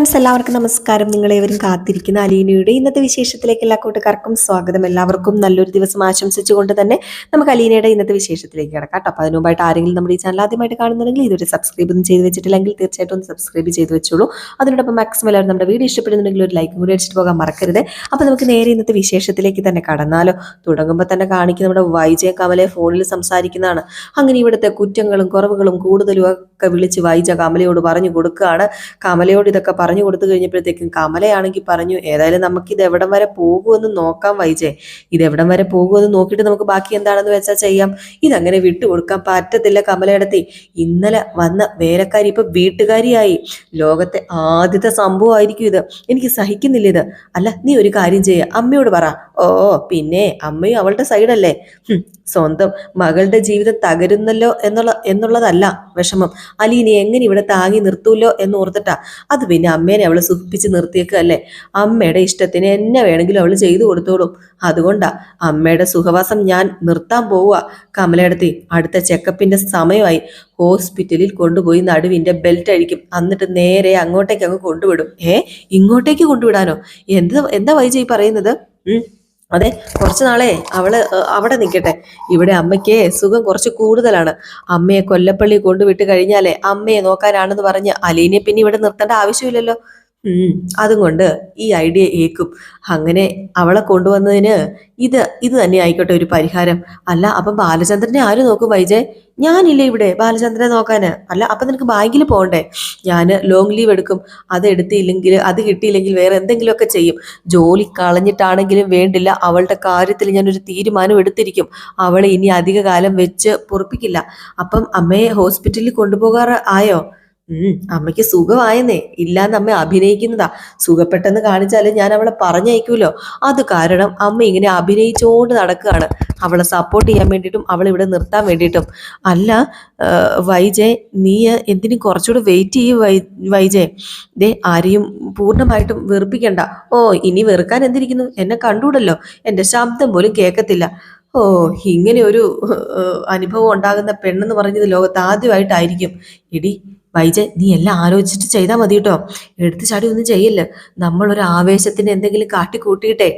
Friends എല്ലാവർക്കും നമസ്കാരം. നിങ്ങളേവരും കാത്തിരിക്കുന്ന അലീനയുടെ ഇന്നത്തെ വിശേഷത്തിലേക്ക് എല്ലാ കൂട്ടുകാർക്കും സ്വാഗതം. എല്ലാവർക്കും നല്ലൊരു ദിവസം ആശംസിച്ചുകൊണ്ട് തന്നെ നമുക്ക് അലീനയുടെ ഇന്നത്തെ വിശേഷത്തിലേക്ക് കിടക്കാം കേട്ടോ. അപ്പോൾ അതിനുമായിട്ട് ആരെങ്കിലും നമ്മുടെ ഈ ചാനൽ ആദ്യമായിട്ട് കാണുന്നുണ്ടെങ്കിൽ ഇതൊരു സബ്സ്ക്രൈബ് ഒന്നും ചെയ്ത് വെച്ചിട്ടില്ലെങ്കിൽ തീർച്ചയായിട്ടും ഒന്ന് സബ്സ്ക്രൈബ് ചെയ്ത് വെച്ചോളൂ. അതിനോടൊപ്പം മാക്സിമം എല്ലാവരും നമ്മുടെ വീഡിയോ ഇഷ്ടപ്പെടുന്നുണ്ടെങ്കിൽ ഒരു ലൈക്കും കൂടി അടിച്ചിട്ട് പോകാൻ മറക്കരുത്. അപ്പോൾ നമുക്ക് നേരെ ഇന്നത്തെ വിശേഷത്തിലേക്ക് തന്നെ കടന്നാലോ. തുടങ്ങുമ്പോൾ തന്നെ കാണിക്കുന്ന നമ്മുടെ വൈജയ കമലെ ഫോണിൽ സംസാരിക്കുന്നതാണ്. അങ്ങനെ ഇവിടുത്തെ കുറ്റങ്ങളും കുറവുകളും കൂടുതലും ഒക്കെ വിളിച്ച് വൈജ കമലയോട് പറഞ്ഞു കൊടുക്കുകയാണ്. കമലയോട് ഇതൊക്കെ പറഞ്ഞു കൊടുത്തു കഴിഞ്ഞപ്പോഴത്തേക്കും കമലയാണെങ്കിൽ പറഞ്ഞു ഏതായാലും നമുക്ക് ഇത് എവിടം വരെ പോകുമെന്ന് നോക്കാൻ വൈജേ. ഇത് എവിടം വരെ പോകുമെന്ന് നോക്കിയിട്ട് നമുക്ക് ബാക്കി എന്താണെന്ന് വെച്ചാൽ ചെയ്യാം. ഇതങ്ങനെ വിട്ടുകൊടുക്കാൻ പറ്റത്തില്ല കമലയിടത്തി. ഇന്നലെ വന്ന വേലക്കാരി ഇപ്പൊ വീട്ടുകാരിയായി. ലോകത്തെ ആദ്യത്തെ സംഭവമായിരിക്കും ഇത്. എനിക്ക് സഹിക്കുന്നില്ല ഇത്. അല്ല നീ ഒരു കാര്യം ചെയ്യ. അമ്മയോട് പറ. ഓ പിന്നെ അമ്മയും അവളുടെ സൈഡല്ലേ? സ്വന്തം മകളുടെ ജീവിതം തകരുന്നല്ലോ എന്നുള്ള എന്നുള്ളതല്ല വിഷമം. അലീനെ എങ്ങനെ ഇവിടെ താങ്ങി നിർത്തൂല്ലോ എന്ന് ഓർത്തിട്ടാ. അത് പിന്നെ അമ്മേനെ അവൾ സുഖിപ്പിച്ച് നിർത്തിയേക്കല്ലേ അമ്മയുടെ ഇഷ്ടത്തിന് എന്നെ വേണമെങ്കിലും അവൾ ചെയ്തു കൊടുത്തോളും. അതുകൊണ്ടാ അമ്മയുടെ സുഖവാസം ഞാൻ നിർത്താൻ പോവുക. കമലയിടത്തി അടുത്ത ചെക്കപ്പിന്റെ സമയമായി. ഹോസ്പിറ്റലിൽ കൊണ്ടുപോയി നടുവിന്റെ ബെൽറ്റ് അഴിക്കും. എന്നിട്ട് നേരെ അങ്ങോട്ടേക്ക് അങ്ങ് കൊണ്ടുവിടും. ഏ? ഇങ്ങോട്ടേക്ക് കൊണ്ടുവിടാനോ? എന്താ എന്താ വൈജയ് പറയുന്നത്? അതെ കുറച്ച് നാളെ അവൾ അവിടെ നിൽക്കട്ടെ ഇവിടെ അമ്മയ്ക്ക് സുഖം കുറച്ച് കൂടുതലാണ്. അമ്മയെ കൊല്ലപ്പള്ളി കൊണ്ടുവിട്ട് കഴിഞ്ഞാലേ അമ്മയെ നോക്കാനാണെന്ന് പറഞ്ഞ് അലീനെ പിന്നെ ഇവിടെ നിർത്തേണ്ട ആവശ്യമില്ലല്ലോ. അതും കൊണ്ട് ഈ ഐഡിയ ഏക്കും. അങ്ങനെ അവളെ കൊണ്ടുവന്നതിന് ഇത് ഇത് തന്നെ ആയിക്കോട്ടെ ഒരു പരിഹാരം. അല്ല അപ്പം ബാലചന്ദ്രനെ ആര് നോക്കും വൈജയ് ഞാനില്ലേ ഇവിടെ ബാലചന്ദ്രനെ നോക്കാന്. അല്ല അപ്പൊ നിനക്ക് ബാങ്കിൽ പോകണ്ടേ ഞാൻ ലോങ് ലീവ് എടുക്കും. അത് എടുത്തില്ലെങ്കിൽ അത് കിട്ടിയില്ലെങ്കിൽ വേറെ എന്തെങ്കിലുമൊക്കെ ചെയ്യും. ജോലി കളഞ്ഞിട്ടാണെങ്കിലും വേണ്ടില്ല. അവളുടെ കാര്യത്തിൽ ഞാനൊരു തീരുമാനം എടുത്തിരിക്കും. അവളെ ഇനി അധിക കാലം വെച്ച് പൊറപ്പിക്കില്ല. അപ്പം അമ്മയെ ഹോസ്പിറ്റലിൽ കൊണ്ടുപോകാറ് ആയോ? അമ്മയ്ക്ക് സുഖമായെന്നേ. ഇല്ലാന്ന് അമ്മ അഭിനയിക്കുന്നതാ. സുഖപ്പെട്ടെന്ന് കാണിച്ചാൽ ഞാൻ അവളെ പറഞ്ഞയക്കൂലോ? അത് കാരണം അമ്മ ഇങ്ങനെ അഭിനയിച്ചുകൊണ്ട് നടക്കുകയാണ് അവളെ സപ്പോർട്ട് ചെയ്യാൻ വേണ്ടിയിട്ടും അവളെ ഇവിടെ നിർത്താൻ വേണ്ടിയിട്ടും. അല്ല വൈജയ് നീ എന്തിനും കുറച്ചുകൂടെ വെയിറ്റ് ചെയ്യൂ വൈജയ് ദേ ആരെയും പൂർണമായിട്ടും വെറുപ്പിക്കണ്ട. ഓ ഇനി വെറുക്കാൻ എന്തിരിക്കുന്നു? എന്നെ കണ്ടൂടല്ലോ. എന്റെ ശബ്ദം പോലും കേൾക്കത്തില്ല. ഓ ഇങ്ങനെ ഒരു അനുഭവം ഉണ്ടാകുന്ന പെണ്ണെന്ന് പറഞ്ഞത് ലോകത്ത് ആദ്യമായിട്ടായിരിക്കും. എടി വൈജയ് നീ എല്ലാം ആലോചിച്ചിട്ട് ചെയ്താൽ മതി കേട്ടോ എടുത്തു ചാടി ഒന്നും ചെയ്യില്ല. നമ്മളൊരു ആവേശത്തിന് എന്തെങ്കിലും കാട്ടിക്കൂട്ടിയിട്ടേ.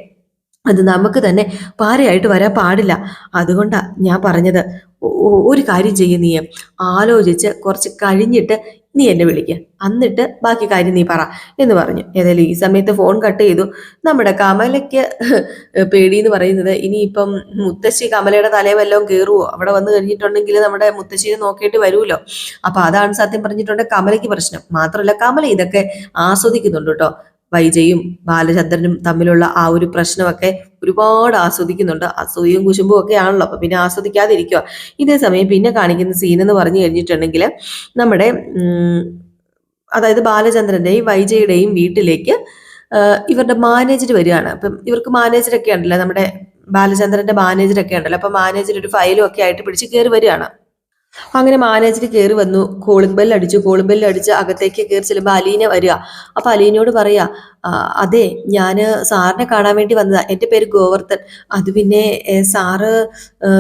അത് നമുക്ക് തന്നെ പാരയായിട്ട് വരാൻ പാടില്ല. അതുകൊണ്ടാ ഞാൻ പറഞ്ഞത്. ഒരു കാര്യം ചെയ്യ ആലോചിച്ച് കുറച്ച് കഴിഞ്ഞിട്ട് നീ എന്നെ വിളിക്കുക എന്നിട്ട് ബാക്കി കാര്യം നീ പറ എന്ന് പറഞ്ഞു. ഏതായാലും ഈ സമയത്ത് ഫോൺ കട്ട് ചെയ്തു. നമ്മുടെ കമലയ്ക്ക് പേടി എന്ന് പറയുന്നത് ഇനിയിപ്പം മുത്തശ്ശി കമലയുടെ തലേ വല്ലതും കയറുമോ അവിടെ വന്നു കഴിഞ്ഞിട്ടുണ്ടെങ്കിൽ നമ്മുടെ മുത്തശ്ശിനെ നോക്കിയിട്ട് വരുമല്ലോ. അപ്പൊ അതാണ് സത്യം പറഞ്ഞിട്ടുണ്ട് കമലയ്ക്ക് പ്രശ്നം. മാത്രമല്ല കമല ഇതൊക്കെ ആസ്വദിക്കുന്നുണ്ട് കേട്ടോ. വൈജയും ബാലചന്ദ്രനും തമ്മിലുള്ള ആ ഒരു പ്രശ്നമൊക്കെ ഒരുപാട് ആസ്വദിക്കുന്നുണ്ട്. അസൂയയും കുശുമ്പും ഒക്കെ ആണല്ലോ. അപ്പൊ പിന്നെ ആസ്വദിക്കാതിരിക്കുക. ഇതേ സമയം പിന്നെ കാണിക്കുന്ന സീൻ എന്ന് പറഞ്ഞു കഴിഞ്ഞിട്ടുണ്ടെങ്കിൽ നമ്മുടെ അതായത് ബാലചന്ദ്രന്റെയും വൈജയുടെയും വീട്ടിലേക്ക് ഇവരുടെ മാനേജർ വരികയാണ്. അപ്പം ഇവർക്ക് മാനേജറൊക്കെ ഉണ്ടല്ലോ. നമ്മുടെ ബാലചന്ദ്രന്റെ മാനേജറൊക്കെ ഉണ്ടല്ലോ. അപ്പൊ മാനേജർ ഒരു ഫയലും ഒക്കെ ആയിട്ട് പിടിച്ച് കയറി വരികയാണ്. അങ്ങനെ മാനേജർ കയറി വന്നു. കോളിംഗ് ബെല്ല് അടിച്ചു. കോളിംഗ് ബെല്ല് അടിച്ച് അകത്തേക്ക് കയറി ചെല്ലുമ്പോൾ അലീന വരിക. അപ്പൊ അലീനയോട് പറയാ "ആ, അതെ ഞാൻ സാറിനെ കാണാൻ വേണ്ടി വന്നതാ. എന്റെ പേര് ഗോവർദ്ധൻ. അത് പിന്നെ സാറ്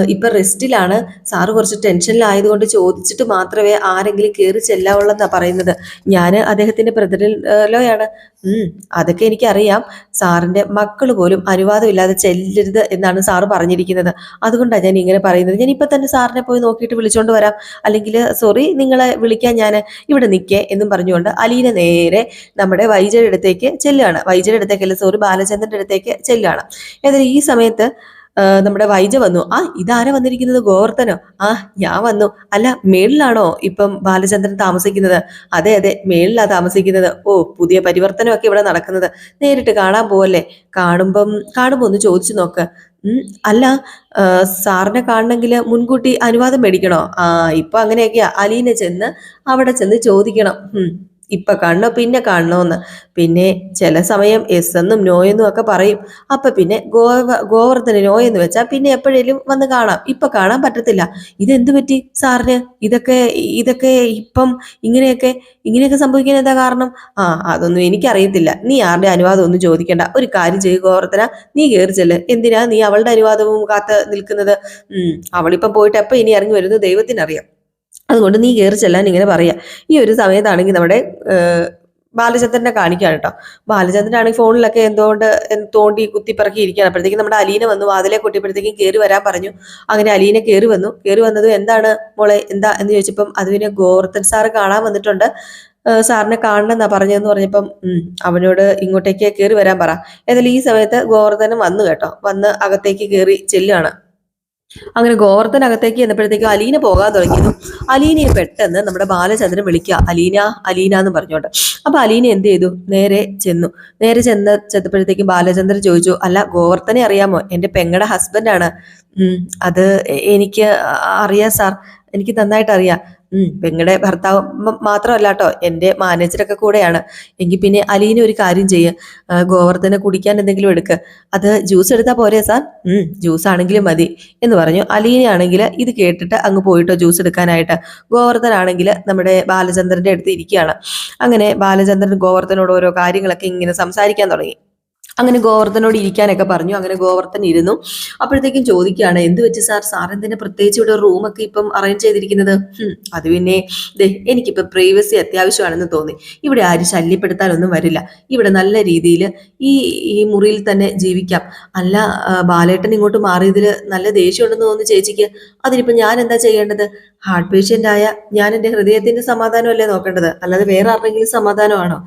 ഇപ്പൊ റെസ്റ്റിലാണ്. സാറ് കുറച്ച് ടെൻഷനിലായതുകൊണ്ട് ചോദിച്ചിട്ട് മാത്രമേ ആരെങ്കിലും കയറി ചെല്ലാവുള്ളെന്നാ പറയുന്നത്. ഞാൻ അദ്ദേഹത്തിന്റെ പ്രതിരലോയാണ് ഉം അതൊക്കെ എനിക്കറിയാം. സാറിന്റെ മക്കൾ പോലും അനുവാദമില്ലാതെ ചെല്ലരുത് എന്നാണ് സാറ് പറഞ്ഞിരിക്കുന്നത്. അതുകൊണ്ടാണ് ഞാൻ ഇങ്ങനെ പറയുന്നത്. ഞാൻ ഇപ്പൊ തന്നെ സാറിനെ പോയി നോക്കിയിട്ട് വിളിച്ചോണ്ട് വരാം. അല്ലെങ്കിൽ സോറി നിങ്ങളെ വിളിക്കാൻ ഞാൻ ഇവിടെ നിൽക്കേ എന്നും പറഞ്ഞുകൊണ്ട് അലീന നേരെ നമ്മുടെ വൈജയുടെ അടുത്തേക്ക് ചെല്ലുകയാണ്. വൈജയുടെ അടുത്തേക്കല്ല സോറി ബാലചന്ദ്രന്റെ അടുത്തേക്ക് ചെല്ലുകയാണ്. ഏതായാലും ഈ സമയത്ത് നമ്മുടെ വൈജ വന്നു. ആ ഇതാരാ വന്നിരിക്കുന്നത്? ഗോവർദ്ധനോ? ആ ഞാൻ വന്നു. അല്ല മേളിലാണോ ഇപ്പം ബാലചന്ദ്രൻ താമസിക്കുന്നത്? അതെ അതെ മേളിലാ താമസിക്കുന്നത്. ഓ പുതിയ പരിവർത്തനമൊക്കെ ഇവിടെ നടക്കുന്നത്. നേരിട്ട് കാണാൻ പോവല്ലേ? കാണുമ്പം കാണുമ്പോ ഒന്ന് ചോദിച്ചു നോക്ക്. അല്ല സാറിനെ കാണണമെങ്കിൽ മുൻകൂട്ടി അനുവാദം മേടിക്കണോ? ആ ഇപ്പൊ അങ്ങനെയൊക്കെയാ. അലീനെ ചെന്ന് അവിടെ ചെന്ന് ചോദിക്കണം. ഇപ്പൊ കാണണോ? പിന്നെ കാണണമെന്ന് പിന്നെ ചില സമയം എസ് എന്നും നോ എന്നും ഒക്കെ പറയും. അപ്പൊ പിന്നെ ഗോവ ഗോവർദ്ധന നോ എന്ന് വെച്ചാൽ പിന്നെ എപ്പോഴേലും വന്ന് കാണാം. ഇപ്പൊ കാണാൻ പറ്റത്തില്ല. ഇതെന്ത് പറ്റി സാറിന്? ഇതൊക്കെ ഇതൊക്കെ ഇപ്പം ഇങ്ങനെയൊക്കെ ഇങ്ങനെയൊക്കെ സംഭവിക്കാൻ എന്താ കാരണം? ആ അതൊന്നും എനിക്കറിയത്തില്ല. നീ ആരുടെ അനുവാദം ഒന്നും ചോദിക്കേണ്ട. ഒരു കാര്യം ചെയ്യ് ഗോവർദ്ധന. നീ കയറി ചെല്ല്. എന്തിനാ നീ അവളുടെ അനുവാദവും കാത്ത് നിൽക്കുന്നത്? അവളിപ്പം പോയിട്ട് എപ്പം ഇനി ഇറങ്ങി വരുന്നത് ദൈവത്തിനറിയാം. അതുകൊണ്ട് നീ കയറി ചെല്ലാൻ ഇങ്ങനെ പറയാ. ഈ ഒരു സമയത്താണെങ്കിൽ നമ്മുടെ ബാലചന്ദ്രനെ കാണിക്കുകയാണ് കേട്ടോ ബാലചന്ദ്രനാണെങ്കിൽ ഫോണിലൊക്കെ എന്തുകൊണ്ട് എന്ത് തോണ്ടി കുത്തിപ്പറക്കി ഇരിക്കുകയാണ്. അപ്പോഴത്തേക്കും നമ്മുടെ അലീന വന്നു വാതിലെ കൊട്ടിയപ്പോഴത്തേക്കും കയറി വരാൻ പറഞ്ഞു. അങ്ങനെ അലീന കയറി വന്നു. കയറി വന്നതും എന്താണ് മോളെ എന്താ എന്ന് ചോദിച്ചപ്പം അതുവിനെ ഗോവർത്തൻ സാറ് കാണാൻ വന്നിട്ടുണ്ട്. സാറിനെ കാണണമെന്നാ പറഞ്ഞതെന്ന് പറഞ്ഞപ്പം അവനോട് ഇങ്ങോട്ടേക്ക് കയറി വരാൻ പറ. ഏതായാലും ഈ സമയത്ത് ഗോവർദ്ധനം വന്നു കേട്ടോ. വന്ന് അകത്തേക്ക് കയറി ചെല്ലുകയാണ്. അങ്ങനെ ഗോവർദ്ധനകത്തേക്ക് ചെന്നപ്പോഴത്തേക്കും അലീന പോകാൻ തുടങ്ങിയിരുന്നു അലീനയെ പെട്ടെന്ന് നമ്മുടെ ബാലചന്ദ്രൻ വിളിക്കുക. അലീന അലീന എന്ന് പറഞ്ഞോണ്ട് അപ്പൊ അലീന എന്ത് ചെയ്തു? നേരെ ചെന്നു. നേരെ ചെന്ന് ചെന്നപ്പോഴത്തേക്കും ബാലചന്ദ്രൻ ചോദിച്ചു അല്ല ഗോവർദ്ധനെ അറിയാമോ? എന്റെ പെങ്ങടെ ഹസ്ബൻഡാണ് അത് എനിക്ക് അറിയാം സാർ. എനിക്ക് നന്നായിട്ട് അറിയാം. ഉം പെങ്ങടെ ഭർത്താവ് മാത്രമല്ല കേട്ടോ എന്റെ മാനേജറൊക്കെ കൂടെയാണ്. എങ്കിൽ പിന്നെ അലീന ഒരു കാര്യം ചെയ്യ്. ഗോവർദ്ധനെ കുടിക്കാൻ എന്തെങ്കിലും എടുക്ക്. അത് ജ്യൂസ് എടുത്താൽ പോരെ സാർ? ജ്യൂസ് ആണെങ്കിലും മതി എന്ന് പറഞ്ഞു. അലീനയാണെങ്കിൽ ഇത് കേട്ടിട്ട് അങ്ങ് പോയിട്ടോ ജ്യൂസ് എടുക്കാനായിട്ട്. ഗോവർദ്ധൻ ആണെങ്കിൽ നമ്മുടെ ബാലചന്ദ്രന്റെ അടുത്ത് ഇരിക്കുകയാണ്. അങ്ങനെ ബാലചന്ദ്രൻ ഗോവർദ്ധനോട് ഓരോ കാര്യങ്ങളൊക്കെ ഇങ്ങനെ സംസാരിക്കാൻ തുടങ്ങി. അങ്ങനെ ഗോവർദ്ധനോട് ഇരിക്കാനൊക്കെ പറഞ്ഞു. അങ്ങനെ ഗോവർദ്ധൻ ഇരുന്നു. അപ്പോഴത്തേക്കും ചോദിക്കുകയാണ് എന്ത് വെച്ച് സാർ? സാർ എന്തിനാ പ്രത്യേകിച്ച് ഇവിടെ റൂമൊക്കെ ഇപ്പം അറേഞ്ച് ചെയ്തിരിക്കുന്നത്? അത് പിന്നെ എനിക്കിപ്പോൾ പ്രൈവസി അത്യാവശ്യമാണെന്ന് തോന്നി. ഇവിടെ ആരും ശല്യപ്പെടുത്താനൊന്നും വരില്ല. ഇവിടെ നല്ല രീതിയിൽ ഈ ഈ മുറിയിൽ തന്നെ ജീവിക്കാം. അല്ല ബാലേട്ടൻ ഇങ്ങോട്ട് മാറിയതിൽ നല്ല ദേഷ്യമുണ്ടെന്ന് തോന്നുന്നു ചേച്ചിക്ക്. അതിനിപ്പോൾ ഞാൻ എന്താ ചെയ്യേണ്ടത്? ഹാർട്ട് പേഷ്യന്റ് ആയ ഞാൻ എന്റെ ഹൃദയത്തിന്റെ സമാധാനമല്ലേ നോക്കേണ്ടത്? അല്ലാതെ വേറെ ആരുടെങ്കിലും സമാധാനമാണോ?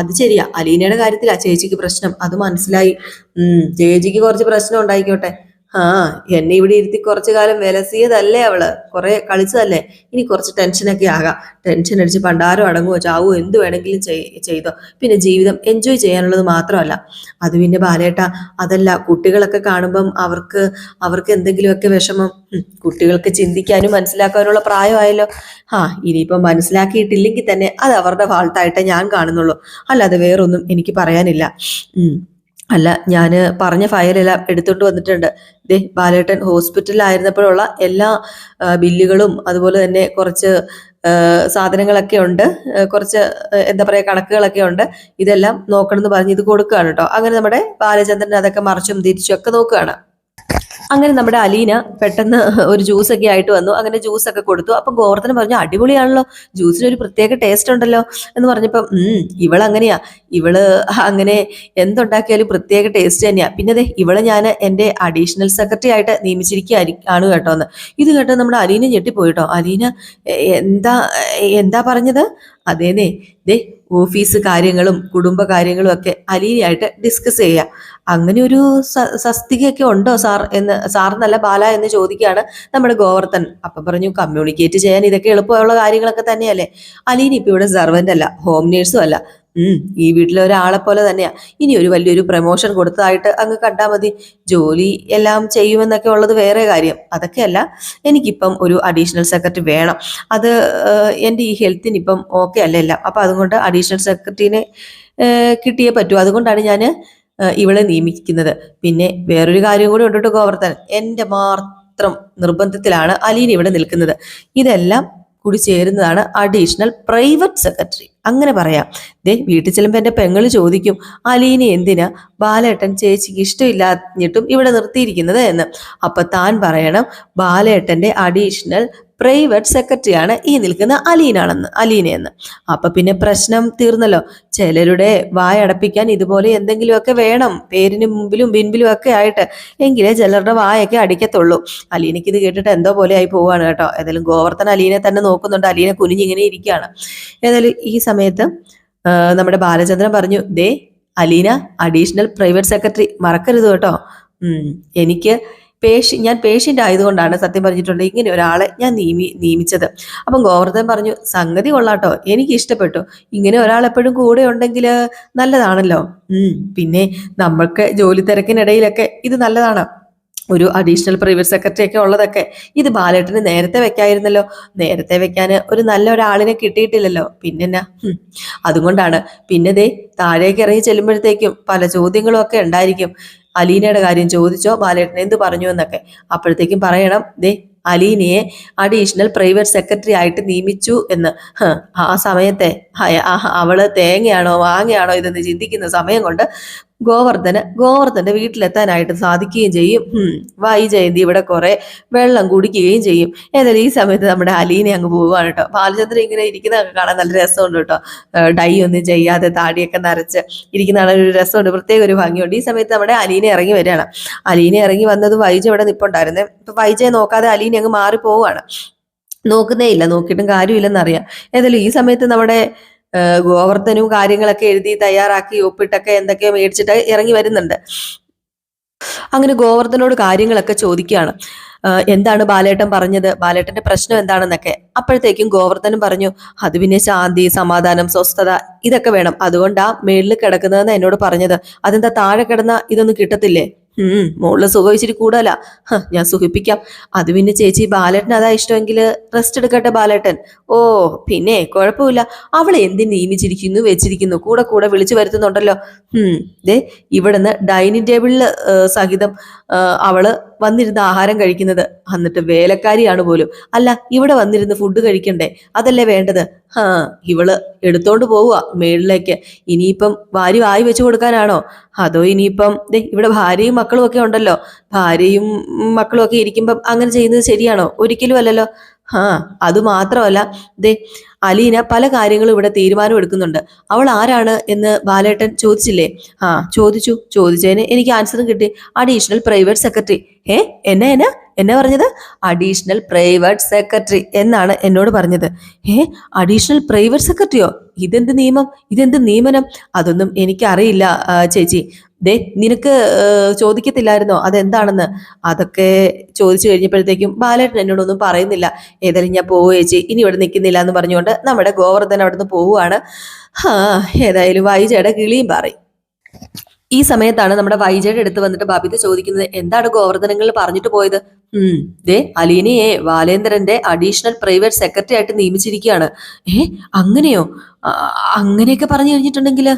അത് ശരിയാ. അലീനയുടെ കാര്യത്തിലാ ചേച്ചിക്ക് പ്രശ്നം. അത് മനസ്സിലായി. ഉം ചേച്ചിക്ക് കുറച്ച് പ്രശ്നം ഉണ്ടായിക്കോട്ടെ. ആ എന്നെ ഇവിടെ ഇരുത്തി കുറച്ചു കാലം വിലസിയതല്ലേ അവൾ? കുറെ കളിച്ചതല്ലേ? ഇനി കുറച്ച് ടെൻഷനൊക്കെ ആകാം. ടെൻഷൻ അടിച്ച് പണ്ടാരോ അടങ്ങുവോ? ചാവോ? എന്ത് വേണമെങ്കിലും ചെയ്തോ. പിന്നെ ജീവിതം എൻജോയ് ചെയ്യാനുള്ളത് മാത്രമല്ല. അത് പിന്നെ ബാലേട്ട അതല്ല കുട്ടികളൊക്കെ കാണുമ്പം അവർക്ക് അവർക്ക് എന്തെങ്കിലുമൊക്കെ വിഷമം കുട്ടികൾക്ക് ചിന്തിക്കാനും മനസ്സിലാക്കാനുള്ള പ്രായമായല്ലോ. ആ ഇനിയിപ്പം മനസ്സിലാക്കിയിട്ടില്ലെങ്കിൽ തന്നെ അത് അവരുടെ ഫാൾട്ടായിട്ടേ ഞാൻ കാണുന്നുള്ളൂ. അല്ലാതെ വേറൊന്നും എനിക്ക് പറയാനില്ല. അല്ല ഞാൻ പറഞ്ഞ ഫയലെല്ലാം എടുത്തുകൊണ്ട് വന്നിട്ടുണ്ട്. ദേ ബാലേട്ടൻ ഹോസ്പിറ്റലിലായിരുന്നപ്പോഴുള്ള എല്ലാ ബില്ലുകളും അതുപോലെ തന്നെ കുറച്ച് സാധനങ്ങളൊക്കെ ഉണ്ട്. കുറച്ച് എന്താ പറയുക കണക്കുകളൊക്കെ ഉണ്ട്. ഇതെല്ലാം നോക്കണം എന്ന് പറഞ്ഞ് ഇത് കൊടുക്കുകയാണ് കേട്ടോ. അങ്ങനെ നമ്മുടെ ബാലചന്ദ്രൻ അതൊക്കെ മറിച്ചും തിരിച്ചും ഒക്കെ നോക്കുകയാണ്. അങ്ങനെ നമ്മുടെ അലീന പെട്ടെന്ന് ഒരു ജ്യൂസ് ഒക്കെ ആയിട്ട് വന്നു. അങ്ങനെ ജ്യൂസ് ഒക്കെ കൊടുത്തു. അപ്പം ഗോവർദ്ധനം പറഞ്ഞു അടിപൊളിയാണല്ലോ. ജ്യൂസിന് ഒരു പ്രത്യേക ടേസ്റ്റ് ഉണ്ടല്ലോ. എന്ന് പറഞ്ഞപ്പം ഉം ഇവൾ ഇവൾ അങ്ങനെ എന്തുണ്ടാക്കിയാലും പ്രത്യേക ടേസ്റ്റ് തന്നെയാ. പിന്നെ ദേ ഇവളെ ഞാൻ എന്റെ അഡീഷണൽ സെക്രട്ടറി ആയിട്ട് നിയമിച്ചിരിക്കുകയായി കേട്ടോ എന്ന്. ഇത് കേട്ടോ നമ്മുടെ അലീന ഞെട്ടിപ്പോയിട്ടോ. അലീന എന്താ എന്താ പറഞ്ഞത്? അതേനേ ദേ ഓഫീസ് കാര്യങ്ങളും കുടുംബ കാര്യങ്ങളും ഒക്കെ അലീനയായിട്ട് ഡിസ്കസ് ചെയ്യാം. അങ്ങനെ ഒരു സസ്തികയൊക്കെ ഉണ്ടോ സാർ എന്ന് സാർ ബാല എന്ന് ചോദിക്കുകയാണ് നമ്മുടെ ഗോവർദ്ധൻ. അപ്പം പറഞ്ഞു കമ്മ്യൂണിക്കേറ്റ് ചെയ്യാൻ ഇതൊക്കെ എളുപ്പമുള്ള കാര്യങ്ങളൊക്കെ തന്നെയല്ലേ? അലീൻ ഇപ്പൊ ഇവിടെ സെർവന്റ് അല്ല ഹോം നേഴ്സും അല്ല. ഈ വീട്ടിലെ ഒരാളെ പോലെ തന്നെയാ. ഇനി ഒരു വലിയൊരു പ്രൊമോഷൻ കൊടുത്തതായിട്ട് അങ്ങ് കണ്ടാൽ മതി. ജോലി എല്ലാം ചെയ്യുമെന്നൊക്കെ ഉള്ളത് വേറെ കാര്യം. അതൊക്കെയല്ല എനിക്കിപ്പം ഒരു അഡീഷണൽ സെക്രട്ടറി വേണം. അത് എന്റെ ഈ ഹെൽത്തിന് ഇപ്പം ഓക്കെ അല്ല എല്ലാം. അപ്പം അതുകൊണ്ട് അഡീഷണൽ സെക്രട്ടറിനെ കിട്ടിയേ പറ്റൂ. അതുകൊണ്ടാണ് ഞാൻ ഇവളെ നിയമിക്കുന്നത്. പിന്നെ വേറൊരു കാര്യം കൂടി ഉണ്ട് ഗോവർദ്ധൻ. എന്റെ മാത്രം നിർബന്ധത്തിലാണ് അലീൻ ഇവിടെ നിൽക്കുന്നത്. ഇതെല്ലാം കൂടി ചേരുന്നതാണ് അഡീഷണൽ പ്രൈവറ്റ് സെക്രട്ടറി. അങ്ങനെ പറയാം. ദേ വീട്ടിൽ ചെല്ലുമ്പോൾ എന്റെ പെങ്ങൾ ചോദിക്കും അലീന എന്തിനാ? ബാലേട്ടൻ ചേച്ചിക്ക് ഇഷ്ടമില്ലാഞ്ഞിട്ടും ഇവിടെ നിർത്തിയിരിക്കുന്നത്? എന്ന്. അപ്പൊ താൻ പറയണം ബാലേട്ടന്റെ അഡീഷണൽ പ്രൈവറ്റ് സെക്രട്ടറിയാണ് ഈ നിൽക്കുന്ന അലീനാണെന്ന് അലീനയെന്ന് അപ്പൊ പിന്നെ പ്രശ്നം തീർന്നല്ലോ. ചിലരുടെ വായടപ്പിക്കാൻ ഇതുപോലെ എന്തെങ്കിലുമൊക്കെ വേണം പേരിന് മുമ്പിലും പിൻപിലും ഒക്കെ ആയിട്ട്. എങ്കിലേ ചിലരുടെ വായൊക്കെ അടിക്കത്തുള്ളൂ. അലീനയ്ക്ക് ഇത് കേട്ടിട്ട് എന്തോ പോലെ ആയി പോവാണ് കേട്ടോ. ഏതായാലും ഗോവർദ്ധൻ അലീനെ തന്നെ നോക്കുന്നുണ്ട്. അലീന കുനിഞ്ഞിങ്ങനെ ഇരിക്കുകയാണ്. ഏതായാലും ഈ സമയത്ത് നമ്മുടെ ബാലചന്ദ്രൻ പറഞ്ഞു ദേ അലീന അഡീഷണൽ പ്രൈവറ്റ് സെക്രട്ടറി മറക്കരുത് കേട്ടോ. എനിക്ക് പേഷ്യൻ ഞാൻ പേഷ്യന്റ് ആയതുകൊണ്ടാണ് സത്യം പറഞ്ഞിട്ടുണ്ട് ഇങ്ങനെ ഒരാളെ ഞാൻ നിയമി നിയമിച്ചത് അപ്പം ഗോവർദ്ധൻ പറഞ്ഞു സംഗതി കൊള്ളാട്ടോ എനിക്ക് ഇഷ്ടപ്പെട്ടു. ഇങ്ങനെ ഒരാൾ എപ്പോഴും കൂടെ ഉണ്ടെങ്കിൽ നല്ലതാണല്ലോ. പിന്നെ നമ്മൾക്ക് ജോലി തിരക്കിനിടയിലൊക്കെ ഇത് നല്ലതാണ്. ഒരു അഡീഷണൽ പ്രൈവറ്റ് സെക്രട്ടറി ഒക്കെ ഉള്ളതൊക്കെ ഇത് ബാലേട്ടന് നേരത്തെ വെക്കായിരുന്നല്ലോ. നേരത്തെ വെക്കാൻ ഒരു നല്ല ഒരാളിനെ കിട്ടിയിട്ടില്ലല്ലോ. പിന്നെ അതുകൊണ്ടാണ്. പിന്നെ ദേ താഴേക്ക് ഇറങ്ങി ചെല്ലുമ്പോഴത്തേക്കും പല ചോദ്യങ്ങളും ഒക്കെ ഉണ്ടായിരിക്കും. അലീനയുടെ കാര്യം ചോദിച്ചോ? ബാലേട്ടൻ എന്ത് പറഞ്ഞു എന്നൊക്കെ. അപ്പോഴത്തേക്കും പറയണം ദേ അലീനയെ അഡീഷണൽ പ്രൈവറ്റ് സെക്രട്ടറി ആയിട്ട് നിയമിച്ചു എന്ന്. ആ സമയത്തെ അവൾ തേങ്ങയാണോ മാങ്ങയാണോ ഇതെന്ന് ചിന്തിക്കുന്ന സമയം കൊണ്ട് ഗോവർദ്ധന് ഗോവർദ്ധന്റെ വീട്ടിലെത്താനായിട്ട് സാധിക്കുകയും ചെയ്യും. വൈ ജയന്തി ഇവിടെ കുറെ വെള്ളം കുടിക്കുകയും ചെയ്യും. ഏതായാലും ഈ സമയത്ത് നമ്മുടെ അലീനെ അങ്ങ് പോവുകയാണ് കേട്ടോ. ബാലചന്ദ്രൻ ഇങ്ങനെ ഇരിക്കുന്നതൊക്കെ കാണാൻ നല്ല രസമുണ്ട് കേട്ടോ. ഡൈ ഒന്നും ചെയ്യാതെ താടിയൊക്കെ നരച്ച് ഇരിക്കുന്ന ഒരു രസമുണ്ട്. പ്രത്യേക ഒരു ഭംഗിയുണ്ട്. ഈ സമയത്ത് നമ്മുടെ അലീനെ ഇറങ്ങി വരികയാണ്. അലീനെ ഇറങ്ങി വന്നത് വൈജ ഇവിടെ നിപ്പുണ്ടായിരുന്നേ. ഇപ്പൊ വൈജയെ നോക്കാതെ അലീനെ അങ്ങ് മാറി പോവുകയാണ് നോക്കുന്നേ ഇല്ല നോക്കിയിട്ടും കാര്യമില്ലെന്നറിയാം. ഏതായാലും ഈ സമയത്ത് നമ്മുടെ ഗോവർദ്ധനും കാര്യങ്ങളൊക്കെ എഴുതി തയ്യാറാക്കി ഒപ്പിട്ടൊക്കെ എന്തൊക്കെയോ മേടിച്ചിട്ട് ഇറങ്ങി വരുന്നുണ്ട്. അങ്ങനെ ഗോവർദ്ധനോട് കാര്യങ്ങളൊക്കെ ചോദിക്കുകയാണ്. എന്താണ് ബാലേട്ടൻ പറഞ്ഞത്? ബാലേട്ടന്റെ പ്രശ്നം എന്താണെന്നൊക്കെ. അപ്പോഴത്തേക്കും ഗോവർദ്ധനും പറഞ്ഞു അത് പിന്നെ ശാന്തി സമാധാനം സ്വസ്ഥത ഇതൊക്കെ വേണം. അതുകൊണ്ടാ മേളിൽ കിടക്കുന്നതെന്ന് എന്നോട് പറഞ്ഞത്. അതെന്താ താഴെ കിടന്ന ഇതൊന്നും കിട്ടത്തില്ലേ? ഉം മോളിൽ സുഖം ഇച്ചിരി കൂടുതലാ ഞാൻ സുഖിപ്പിക്കാം. അത് പിന്നെ ചേച്ചി ബാലേട്ടൻ അതാ ഇഷ്ടമെങ്കിൽ റെസ്റ്റ് എടുക്കട്ടെ ബാലേട്ടൻ. ഓ പിന്നെ കുഴപ്പമില്ല. അവളെ എന്തിന് നിയമിച്ചിരിക്കുന്നു വെച്ചിരിക്കുന്നു കൂടെ കൂടെ വിളിച്ചു വരുത്തുന്നുണ്ടല്ലോ. ഉം ദേ ഇവിടുന്ന് ഡൈനിങ് ടേബിളിൽ സഹിതം അവൾ വന്നിരുന്ന് ആഹാരം കഴിക്കുന്നത്. എന്നിട്ട് വേലക്കാരിയാണ് പോലും. അല്ല ഇവിടെ വന്നിരുന്ന് ഫുഡ് കഴിക്കണ്ടേ? അതല്ലേ വേണ്ടത്? ആ ഇവൾ എടുത്തോണ്ട് പോവുക മേളിലേക്ക്. ഇനിയിപ്പം ഭാര്യ വായി വെച്ചു കൊടുക്കാനാണോ? അതോ ഇനിയിപ്പം ദേ ഇവിടെ ഭാര്യയും മക്കളും ഒക്കെ ഉണ്ടല്ലോ. ഭാര്യയും മക്കളും ഒക്കെ ഇരിക്കുമ്പം അങ്ങനെ ചെയ്യുന്നത് ശരിയാണോ? ഒരിക്കലും അല്ലല്ലോ. ആ അതുമാത്രമല്ല ദേ അലീന പല കാര്യങ്ങളും ഇവിടെ തീരുമാനം എടുക്കുന്നുണ്ട്. അവൾ ആരാണ് എന്ന് ബാലേട്ടൻ ചോദിച്ചില്ലേ? ആ ചോദിച്ചു. ചോദിച്ചതിന് എനിക്ക് ആൻസറും കിട്ടി. അഡീഷണൽ പ്രൈവറ്റ് സെക്രട്ടറി ഏ എന്നെ എന്നെ? എന്നെ പറഞ്ഞത്? അഡീഷണൽ പ്രൈവറ്റ് സെക്രട്ടറി എന്നാണ് എന്നോട് പറഞ്ഞത്. ഏ അഡീഷണൽ പ്രൈവറ്റ് സെക്രട്ടറിയോ ഇതെന്ത് നിയമം? ഇതെന്ത് നിയമനം? അതൊന്നും എനിക്കറിയില്ല ചേച്ചി. ദേ നിനക്ക് ചോദിക്കത്തില്ലായിരുന്നോ? അതെന്താണെന്ന്? അതൊക്കെ ചോദിച്ചു കഴിഞ്ഞപ്പോഴത്തേക്കും ബാലേട്ടൻ എന്നോടൊന്നും പറയുന്നില്ല. ഏതായാലും ഞാൻ പോവുക ചേച്ചി. ഇനി ഇവിടെ നിൽക്കുന്നില്ല എന്ന് പറഞ്ഞുകൊണ്ട് നമ്മുടെ ഗോവർദ്ധൻ അവിടുന്ന് പോവുകയാണ്. ആ ഏതായാലും വൈജയുടെ കിളിയും പറയും ഈ സമയത്താണ് നമ്മുടെ വൈജയുടെ അടുത്ത് വന്നിട്ട് ബബിത ചോദിക്കുന്നത് എന്താണ് ഗോവർദ്ധനങ്ങൾ പറഞ്ഞിട്ട് പോയത്? ദേ അലീനയെ ബാലേന്ദ്രന്റെ അഡീഷണൽ പ്രൈവറ്റ് സെക്രട്ടറി ആയിട്ട് നിയമിച്ചിരിക്കുകയാണ്. ഏ അങ്ങനെയോ? അങ്ങനെയൊക്കെ പറഞ്ഞു കഴിഞ്ഞിട്ടുണ്ടെങ്കിൽ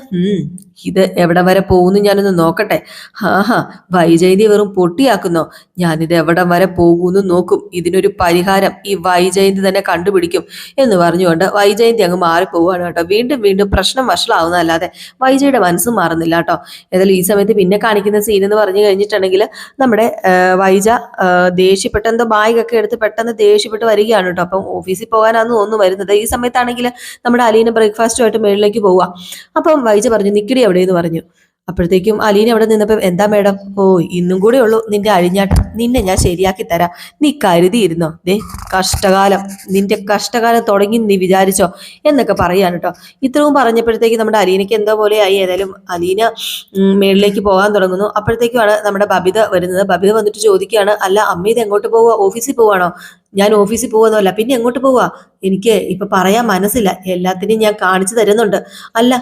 ഇത് എവിടെ വരെ പോകുന്നു ഞാനൊന്ന് നോക്കട്ടെ. ഹാ വൈജയന്തി വെറും പൊട്ടിയാക്കുന്നോ? ഞാനിത് എവിടെ വരെ പോകുന്നു നോക്കും. ഇതിനൊരു പരിഹാരം ഈ വൈജയന്തി തന്നെ കണ്ടുപിടിക്കും എന്ന് പറഞ്ഞുകൊണ്ട് വൈജയന്തി അങ്ങ് മാറിപ്പോവാണ് കേട്ടോ. വീണ്ടും വീണ്ടും പ്രശ്നം വഷളാവുന്നതല്ലാതെ വൈജയുടെ മനസ്സ് മാറുന്നില്ല കേട്ടോ. ഏതായാലും ഈ സമയത്ത് പിന്നെ കാണിക്കുന്ന സീൻ എന്ന് പറഞ്ഞു കഴിഞ്ഞിട്ടുണ്ടെങ്കിൽ നമ്മുടെ വൈജ ദേഷ്യപ്പെട്ട് എന്തോ ബാഗൊക്കെ എടുത്ത് പെട്ടെന്ന് ദേഷ്യപ്പെട്ട് വരികയാണ് കേട്ടോ അപ്പം ഓഫീസിൽ പോകാനാന്ന് തോന്നുന്നു വരുന്നത്. ഈ സമയത്താണെങ്കിൽ നമ്മുടെ അലീന ബ്രേക്ക്ഫാസ്റ്റുമായിട്ട് മേളിലേക്ക് പോവുക. അപ്പം വൈജ പറഞ്ഞു നിക്കടി എവിടെയെന്ന് പറഞ്ഞു? അപ്പോഴത്തേക്കും അലീന അവിടെ നിന്നപ്പോൾ എന്താ മേഡം? ഓ ഇന്നും കൂടെ ഉള്ളൂ. നിന്റെ അഴിഞ്ഞാട്ടം നിന്നെ ഞാൻ ശരിയാക്കി തരാം. നീ കരുതിയിരുന്നോ? ദേ കഷ്ടകാലം. നിന്റെ കഷ്ടകാലം തുടങ്ങി നീ വിചാരിച്ചോ? എന്നൊക്കെ പറയാണ് കേട്ടോ. ഇത്രയും പറഞ്ഞപ്പോഴത്തേക്ക് നമ്മുടെ അലീനയ്ക്ക് എന്തോ പോലെ ആയി ഏതായാലും അലീന മേളിലേക്ക് പോകാൻ തുടങ്ങുന്നു. അപ്പോഴത്തേക്കുമാണ് നമ്മുടെ ബബിത വരുന്നത്. ബബിത വന്നിട്ട് ചോദിക്കുകയാണ് അല്ല അമ്മ ഇത് എങ്ങോട്ട് പോവുക ഓഫീസിൽ പോവാണോ? ഞാൻ ഓഫീസിൽ പോകുന്നതല്ല പിന്നെ എങ്ങോട്ട് പോവാ? എനിക്ക് ഇപ്പൊ പറയാൻ മനസ്സില്ല. എല്ലാത്തിനെയും ഞാൻ കാണിച്ചു തരുന്നുണ്ട്. അല്ല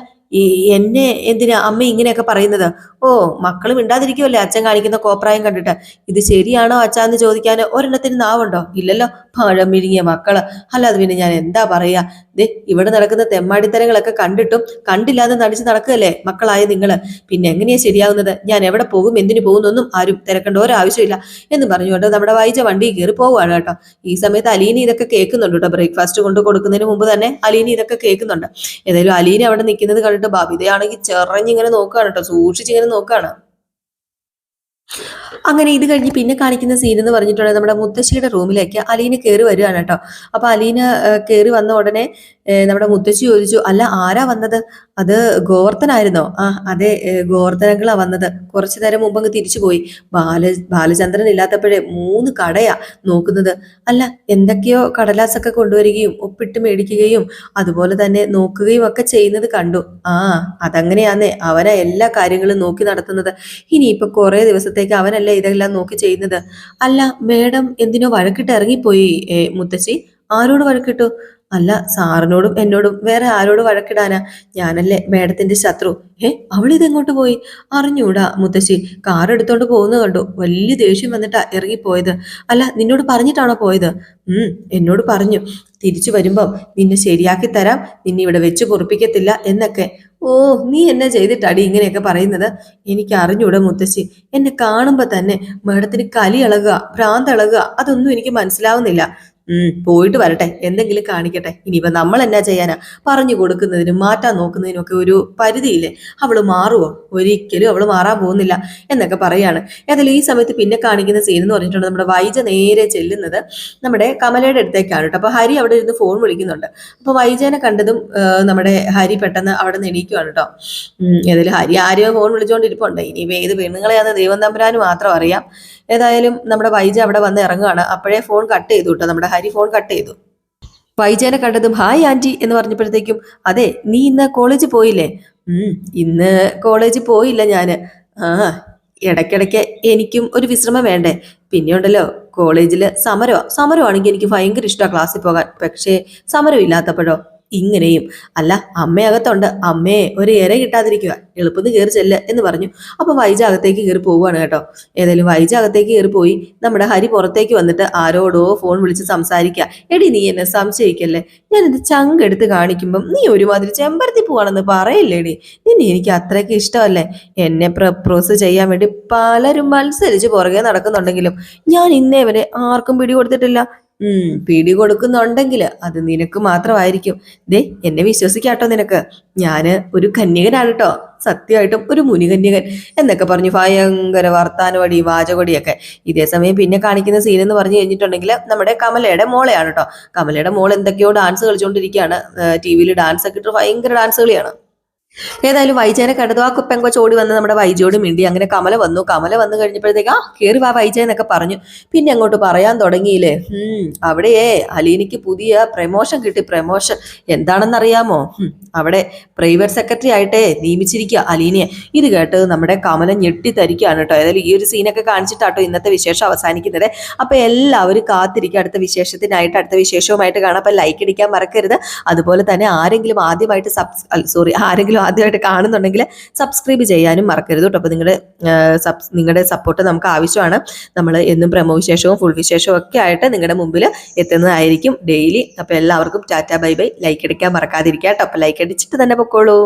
ഈ എന്നെ എന്തിനാ അമ്മ ഇങ്ങനെയൊക്കെ പറയുന്നത്? ഓ മക്കളും മിണ്ടാതിരിക്കുമല്ലേ അച്ഛൻ കാണിക്കുന്ന കോപ്രായം കണ്ടിട്ട്? ഇത് ശരിയാണോ അച്ഛാ എന്ന് ചോദിക്കാൻ ഒരെണ്ണത്തിന് നാവുണ്ടോ? ഇല്ലല്ലോ പഴം മിഴുങ്ങിയ മക്കൾ. അല്ലാതെ പിന്നെ ഞാൻ എന്താ പറയാ? ദേ ഇവിടെ നടക്കുന്ന തെമ്മാടിത്തരങ്ങളൊക്കെ കണ്ടിട്ടും കണ്ടില്ലാതെ നടിച്ച് നടക്കുകയല്ലേ മക്കളായ നിങ്ങൾ പിന്നെ എങ്ങനെയാ ശരിയാവുന്നത്? ഞാൻ എവിടെ പോകും എന്തിനു പോകുന്നൊന്നും ആരും തിരക്കേണ്ട ഒരാവശ്യമില്ല എന്ന് പറഞ്ഞുകൊണ്ട് നമ്മുടെ വായിച്ച വണ്ടി കയറി പോവുകയാണ് കേട്ടോ. ഈ സമയത്ത് അലീന ഇതൊക്കെ കേൾക്കുന്നുണ്ട് കേട്ടോ. ബ്രേക്ക്ഫാസ്റ്റ് കൊണ്ട് കൊടുക്കുന്നതിന് മുമ്പ് തന്നെ അലീന ഇതൊക്കെ കേൾക്കുന്നുണ്ട്. ഏതായാലും അലീന അവിടെ നിൽക്കുന്നത് കണ്ടിട്ട് ബബിതയാണെങ്കിൽ ചെറഞ്ഞിങ്ങനെ നോക്കുകയാണ് കേട്ടോ. സൂക്ഷിച്ചിങ്ങനെ നോക്കുകയാണ്. അങ്ങനെ ഇത് കഴിഞ്ഞ് പിന്നെ കാണിക്കുന്ന സീൻ എന്ന് പറഞ്ഞിട്ടുണ്ടെങ്കിൽ നമ്മുടെ മുത്തശ്ശിയുടെ റൂമിലേക്ക് അലീന കയറി വരികയാണ് കേട്ടോ. അപ്പൊ അലീന കയറി വന്ന ഉടനെ നമ്മുടെ മുത്തശ്ശി ചോദിച്ചു അല്ല ആരാ വന്നത്? അത് ഗോവർദ്ധനായിരുന്നോ? ആ അതെ ഗോവർത്തനങ്ങളാ വന്നത്. കുറച്ചു നേരം മുമ്പ് അങ്ങ് തിരിച്ചു പോയി. ബാല ബാലചന്ദ്രൻ ഇല്ലാത്തപ്പോഴേ മൂന്ന് കടയാ നോക്കുന്നത്. അല്ല എന്തൊക്കെയോ കടലാസൊക്കെ കൊണ്ടുവരികയും ഒപ്പിട്ട് മേടിക്കുകയും അതുപോലെ തന്നെ നോക്കുകയും ഒക്കെ ചെയ്യുന്നത് കണ്ടു. ആ അതങ്ങനെയാന്നേ. അവനാ എല്ലാ കാര്യങ്ങളും നോക്കി നടത്തുന്നത്. ഇനി ഇപ്പൊ കുറെ ദിവസത്തേക്ക് അവനല്ലേ ഇതെല്ലാം നോക്കി ചെയ്യുന്നത്? അല്ല മേഡം എന്തിനോ വഴക്കിട്ട് ഇറങ്ങിപ്പോയി മുത്തശ്ശി. ആരോട് വഴക്കിട്ടു? അല്ല സാറിനോടും എന്നോടും വേറെ ആരോട് വഴക്കിടാനാ? ഞാനല്ലേ മേഡത്തിന്റെ ശത്രു. ഏ അവളിതെങ്ങോട്ട് പോയി? അറിഞ്ഞൂടാ മുത്തശ്ശി. കാർ എടുത്തോണ്ട് പോകുന്നത് കണ്ടു. വലിയ ദേഷ്യം വന്നിട്ടാ ഇറങ്ങിപ്പോയത്. അല്ല നിന്നോട് പറഞ്ഞിട്ടാണോ പോയത്? ഉം എന്നോട് പറഞ്ഞു. തിരിച്ചു വരുമ്പം നിന്നെ ശരിയാക്കി തരാം. നിന്നെ ഇവിടെ വെച്ച് പൊറപ്പിക്കത്തില്ല എന്നൊക്കെ. ഓ നീ എന്നെ ചെയ്തിട്ടാടി ഇങ്ങനെയൊക്കെ പറയുന്നത്? എനിക്ക് അറിഞ്ഞൂടെ മുത്തശ്ശി. എന്നെ കാണുമ്പോ തന്നെ മേഡത്തിന് കലി ഇളകുക ഭ്രാന്ത് ഇളകുക അതൊന്നും എനിക്ക് മനസ്സിലാവുന്നില്ല. പോയിട്ട് വരട്ടെ എന്തെങ്കിലും കാണിക്കട്ടെ. ഇനിയിപ്പോ നമ്മൾ എന്നാ ചെയ്യാനാ? പറഞ്ഞു കൊടുക്കുന്നതിനും മാറ്റാൻ നോക്കുന്നതിനും ഒക്കെ ഒരു പരിധിയില്ലേ? അവൾ മാറുമോ ഒരിക്കലും അവൾ മാറാൻ പോകുന്നില്ല എന്നൊക്കെ പറയാണ്. ഏതായാലും ഈ സമയത്ത് പിന്നെ കാണിക്കുന്ന സീൻ എന്ന് പറഞ്ഞിട്ടുണ്ട് നമ്മുടെ വൈജ നേരെ ചെല്ലുന്നത് നമ്മുടെ കമലയുടെ അടുത്തേക്കാണ് കേട്ടോ. അപ്പൊ ഹരി അവിടെ ഇരുന്ന് ഫോൺ വിളിക്കുന്നുണ്ട്. അപ്പൊ വൈജനെ കണ്ടതും നമ്മുടെ ഹരി പെട്ടെന്ന് അവിടെ നിന്ന് എണീക്കുവാണ് കേട്ടോ. ഏതായാലും ഹരി ആരെയോ ഫോൺ വിളിച്ചുകൊണ്ടിരിപ്പുണ്ട് ഇനിയിപ്പോ ഏത് പെണ്ണുങ്ങളെയാന്ന് ദൈവം തമ്പുരാന് മാത്രം അറിയാം. ഏതായാലും നമ്മുടെ വൈജ അവിടെ വന്ന് ഇറങ്ങുകയാണ്. അപ്പോഴേ ഫോൺ കട്ട് ചെയ്തു കേട്ടോ. നമ്മുടെ ഹരി ഫോൺ കട്ട് ചെയ്തു. വൈജേനെ കണ്ടതും ഹായ് ആന്റി എന്ന് പറഞ്ഞപ്പോഴത്തേക്കും അതെ നീ ഇന്ന് കോളേജ് പോയില്ലേ? ഉം ഇന്ന് കോളേജ് പോയില്ല ഞാൻ. ആ ഇടയ്ക്കിടയ്ക്ക് എനിക്കും ഒരു വിശ്രമം വേണ്ടേ? പിന്നെ ഉണ്ടല്ലോ കോളേജിൽ സമരമാണ് സമരമാണെങ്കിൽ എനിക്ക് ഭയങ്കര ഇഷ്ടമാണ് ക്ലാസ്സിൽ പോകാൻ. പക്ഷേ സമരം ഇല്ലാത്തപ്പോഴോ ഇങ്ങനെയും. അല്ല അമ്മയകത്തുണ്ട് അമ്മേ ഒരു ഇര കിട്ടാതിരിക്കുക. എളുപ്പത്തിൽ കയറി ചെല്ല് എന്ന് പറഞ്ഞു. അപ്പൊ വൈജ അകത്തേക്ക് കയറി പോവുകയാണ് കേട്ടോ. ഏതായാലും വൈജ അകത്തേക്ക് കയറി പോയി നമ്മുടെ ഹരി പുറത്തേക്ക് വന്നിട്ട് ആരോടോ ഫോൺ വിളിച്ച് സംസാരിക്കുക. എടി നീ എന്നെ സംശയിക്കല്ലേ? ഞാനിത് ചങ്കെടുത്ത് കാണിക്കുമ്പം നീ ഒരുമാതിരി ചെമ്പരത്തി പോവാണെന്ന് പറയില്ലേടി? നിന്നെ എനിക്ക് അത്രയ്ക്ക് ഇഷ്ടമല്ലേ? എന്നെ പ്രപ്പോസ് ചെയ്യാൻ വേണ്ടി പലരും മത്സരിച്ച് പുറകെ നടക്കുന്നുണ്ടെങ്കിലും ഞാൻ ഇന്നേ വരെ ആർക്കും പിടി കൊടുത്തിട്ടില്ല ഉം പിടി കൊടുക്കുന്നുണ്ടെങ്കിൽ അത് നിനക്ക് മാത്രമായിരിക്കും. ദേ എന്നെ വിശ്വസിക്കാട്ടോ നിനക്ക്. ഞാൻ ഒരു കന്യകനാണ് കേട്ടോ സത്യമായിട്ടും ഒരു മുനികന്യകൻ എന്നൊക്കെ പറഞ്ഞു ഭയങ്കര വർത്താനവടി വാചകൊടിയൊക്കെ ഇതേ സമയം പിന്നെ കാണിക്കുന്ന സീൻ എന്ന് പറഞ്ഞു കഴിഞ്ഞിട്ടുണ്ടെങ്കിൽ നമ്മുടെ കമലയുടെ മോളെയാണ് കേട്ടോ കമലയുടെ മോൾ എന്തൊക്കെയോ ഡാൻസ് കളിച്ചുകൊണ്ടിരിക്കുകയാണ് ടി വിയിൽ ഡാൻസ് ഒക്കെ ഇട്ട് ഭയങ്കര ഡാൻസ് കളിയാണ്. ഏതായാലും വൈജയനെ കണ്ടത് ആ കുപ്പെങ്കോ ഓടി വന്ന് നമ്മുടെ വൈജയോട് മിണ്ടി. അങ്ങനെ കമല വന്നു. കമല വന്നു കഴിഞ്ഞപ്പോഴത്തേക്ക് ആ കയറി വാ വൈജയ എന്നൊക്കെ പറഞ്ഞു. പിന്നെ അങ്ങോട്ട് പറയാൻ തുടങ്ങിയില്ലേ? ഉം അവിടെയേ അലീനിക്ക് പുതിയ പ്രമോഷൻ കിട്ടി. പ്രമോഷൻ. എന്താണെന്നറിയാമോ? അവിടെ പ്രൈവറ്റ് സെക്രട്ടറി ആയിട്ടേ നിയമിച്ചിരിക്കുക അലീനയെ. ഇത് കേട്ട് നമ്മുടെ കമല ഞെട്ടിത്തരിക്കുകയാണ് കേട്ടോ. ഏതായാലും ഈ ഒരു സീനൊക്കെ കാണിച്ചിട്ടാട്ടോ ഇന്നത്തെ വിശേഷം അവസാനിക്കുന്നത്. അപ്പൊ എല്ലാവരും കാത്തിരിക്കുക. അടുത്ത വിശേഷത്തിനായിട്ട് അടുത്ത വിശേഷവുമായിട്ട് കാണാം. അപ്പൊ ലൈക്ക് അടിക്കാൻ മറക്കരുത്. അതുപോലെ തന്നെ ആരെങ്കിലും ആദ്യമായിട്ട് സബ്സ് സോറി ആരെങ്കിലും ആദ്യമായിട്ട് കാണുന്നുണ്ടെങ്കിൽ സബ്സ്ക്രൈബ് ചെയ്യാനും മറക്കരുത് കേട്ടോ. അപ്പോൾ നിങ്ങളുടെ സബ് നിങ്ങളുടെ സപ്പോർട്ട് നമുക്ക് ആവശ്യമാണ്. നമ്മൾ എന്നും പ്രമോ വിശേഷവും ഫുൾ വിശേഷവും ഒക്കെ ആയിട്ട് നിങ്ങളുടെ മുമ്പിൽ എത്തുന്നതായിരിക്കും ഡെയിലി അപ്പോൾ എല്ലാവർക്കും ടാറ്റ ബൈ ബൈ. ലൈക്ക് അടിക്കാൻ മറക്കാതിരിക്കുക കേട്ടോ. അപ്പോൾ ലൈക്ക് അടിച്ചിട്ട് തന്നെ പൊക്കോളൂ.